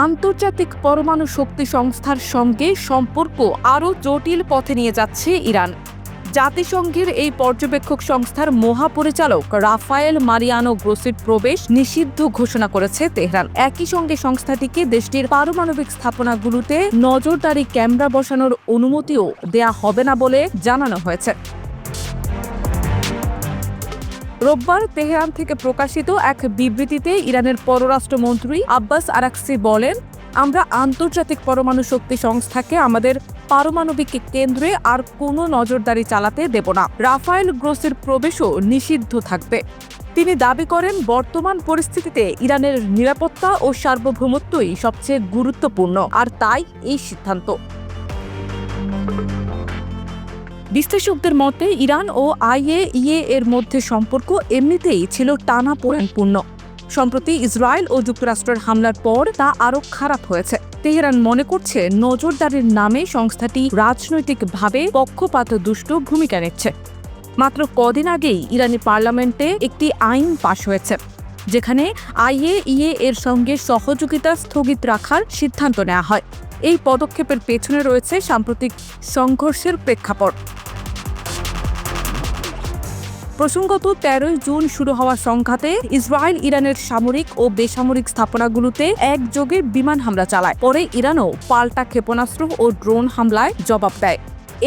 আন্তর্জাতিক পরমাণু শক্তি সংস্থার সঙ্গে সম্পর্ক আরও জটিল পথে নিয়ে যাচ্ছে ইরান। জাতিসংঘের এই পর্যবেক্ষক সংস্থার মহাপরিচালক রাফায়েল মারিয়ানো গ্রোসির প্রবেশ নিষিদ্ধ ঘোষণা করেছে তেহরান। একই সঙ্গে সংস্থাটিকে দেশটির পারমাণবিক স্থাপনাগুলোতে নজরদারি ক্যামেরা বসানোর অনুমতিও দেয়া হবে না বলে জানানো হয়েছে। রোববার তেহরান থেকে প্রকাশিত এক বিবৃতিতে ইরানের পররাষ্ট্রমন্ত্রী আব্বাস আরাকসি বলেন, আমরা আন্তর্জাতিক পরমাণু শক্তি সংস্থাকে আমাদের পারমাণবিক কেন্দ্রে আর কোনো নজরদারি চালাতে দেব না। রাফায়েল গ্রোসের প্রবেশও নিষিদ্ধ থাকবে। তিনি দাবি করেন, বর্তমান পরিস্থিতিতে ইরানের নিরাপত্তা ও সার্বভৌমত্বই সবচেয়ে গুরুত্বপূর্ণ। আর তাই এই সিদ্ধান্ত। বিশ্লেষকদের মতে, ইরান ও আইএইএ এর মধ্যে সম্পর্ক এমনিতেই ছিল টানা পূর্ণ সম্প্রতি ইসরায়েল ও যুক্তরাষ্ট্রের হামলার পর তা আরও খারাপ হয়েছে। তেহরান মনে করছে, নজরদারির নামে সংস্থাটি রাজনৈতিকভাবে পক্ষপাত দুষ্ট ভূমিকা নিচ্ছে। মাত্র কদিন আগেই ইরানি পার্লামেন্টে একটি আইন পাশ হয়েছে, যেখানে আইএইএ এর সঙ্গে সহযোগিতা স্থগিত রাখার সিদ্ধান্ত নেওয়া হয়। এই পদক্ষেপের পেছনে রয়েছে সাম্প্রতিক সংঘর্ষের প্রেক্ষাপট। প্রসঙ্গত, তেরোই জুন শুরু হওয়া সংঘাতে ইসরায়েল, ইরানের সামরিক ও বেসামরিক স্থাপনাগুলোতে একযোগে বিমান হামলা চালায়। পরে ইরানও পাল্টা ক্ষেপণাস্ত্র ও ড্রোন হামলায় জবাব দেয়।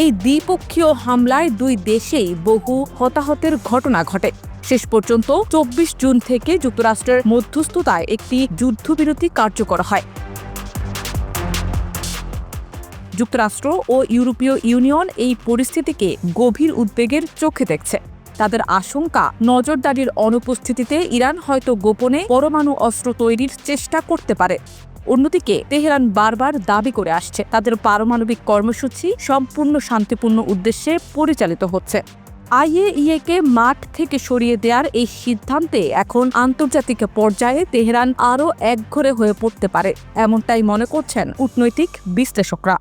এই দ্বিপক্ষীয় হামলায় দুই দেশেই বহু হতাহতের ঘটনা ঘটে। শেষ পর্যন্ত চব্বিশ জুন থেকে যুক্তরাষ্ট্রের মধ্যস্থতায় একটি যুদ্ধবিরতি কার্যকর হয়। যুক্তরাষ্ট্র ও ইউরোপীয় ইউনিয়ন এই পরিস্থিতিকে গভীর উদ্বেগের চোখে দেখছে। তাদের আশঙ্কা, নজরদারির অনুপস্থিতিতে ইরান হয়তো গোপনে পরমাণু অস্ত্র তৈরির চেষ্টা করতে পারে। অন্যদিকে, তেহরান বারবার দাবি করে আসছে, তাদের পারমাণবিক কর্মসূচি সম্পূর্ণ শান্তিপূর্ণ উদ্দেশ্যে পরিচালিত হচ্ছে। আইএইএকে মাঠ থেকে সরিয়ে দেওয়ার এই সিদ্ধান্তে এখন আন্তর্জাতিক পর্যায়ে তেহরান আরও একঘরে হয়ে পড়তে পারে, এমনটাই মনে করছেন কূটনৈতিক বিশ্লেষকরা।